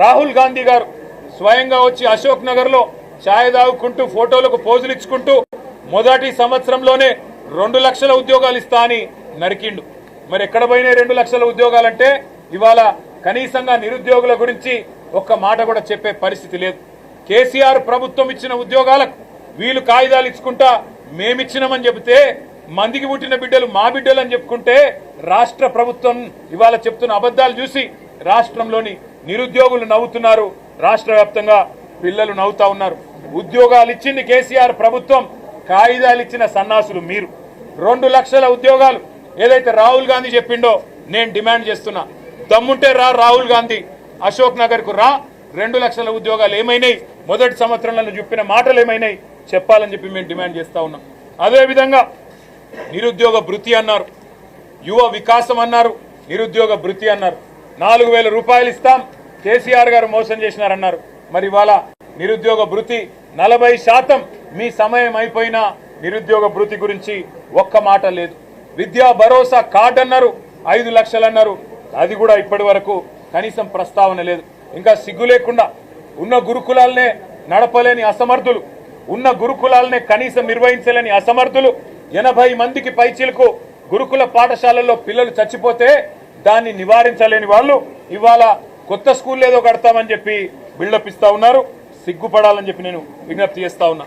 రాహుల్ గాంధీ గారు స్వయంగా వచ్చి అశోక్ నగర్లో ఛాయ్ తాగుకుంటూ ఫోటోలకు పోజులు ఇచ్చుకుంటూ మొదటి సంవత్సరంలోనే రెండు లక్షల ఉద్యోగాలు ఇస్తా అని నరికిండు. మరి ఎక్కడ పోయినాయి రెండు లక్షల ఉద్యోగాలంటే? ఇవాళ కనీసంగా నిరుద్యోగుల గురించి ఒక్క మాట కూడా చెప్పే పరిస్థితి లేదు. కేసీఆర్ ప్రభుత్వం ఇచ్చిన ఉద్యోగాలకు వీళ్ళు కాగితాలు ఇచ్చుకుంటా మేమిచ్చినామని చెబితే మందికి పుట్టిన బిడ్డలు మా బిడ్డలు అని చెప్పుకుంటే రాష్ట్ర ప్రభుత్వం ఇవాళ చెప్తున్న అబద్ధాలు చూసి రాష్ట్రంలోని నిరుద్యోగులు నవ్వుతున్నారు. రాష్ట్ర వ్యాప్తంగా పిల్లలు నవ్వుతా ఉన్నారు. ఉద్యోగాలు ఇచ్చింది కేసీఆర్ ప్రభుత్వం. కాగిదాలు ఇచ్చిన సన్నాసులు మీరు. రెండు లక్షల ఉద్యోగాలు. ఏదైతే రాహుల్ గాంధీ చెప్పిండో నేను డిమాండ్ చేస్తున్నా. దమ్ముంటే రా రాహుల్ గాంధీ. అశోక్ నగర్కు రా. రెండు లక్షల ఉద్యోగాలు ఏమైనాయి? మొదటి సంవత్సరంలో చెప్పిన మాటలు ఏమైనాయి? చెప్పాలని చెప్పి మేము డిమాండ్ చేస్తా ఉన్నాం. అదేవిధంగా నిరుద్యోగ భృతి అన్నారు. యువ వికాసం అన్నారు. నిరుద్యోగ భృతి అన్నారు. నాలుగు వేల రూపాయలు ఇస్తాం. కేసీఆర్ గారు మోసం చేసినారన్నారు. మరి ఇవాళ నిరుద్యోగ భృతి నలభై శాతం మీ సమయం అయిపోయినా నిరుద్యోగ భృతి గురించి ఒక్క మాట లేదు. విద్యా భరోసా కార్డు అన్నారు ఐదు లక్షలు అన్నారు. అది కూడా ఇప్పటి వరకు కనీసం ప్రస్తావన లేదు. ఇంకా సిగ్గు లేకుండా ఉన్న గురుకులాలనే నడపలేని అసమర్థులు ఉన్న గురుకులాలనే కనీసం నిర్వహించలేని అసమర్థులు ఎనభై మందికి పైచీలకు గురుకుల పాఠశాలల్లో పిల్లలు చచ్చిపోతే దాన్ని నివారించలేని వాళ్ళు ఇవాళ కొత్త స్కూల్ ఏదో కడతామని చెప్పి బిల్డప్ ఇస్తా ఉన్నారు. సిగ్గుపడాలని చెప్పి నేను విజ్ఞప్తి చేస్తా ఉన్నా.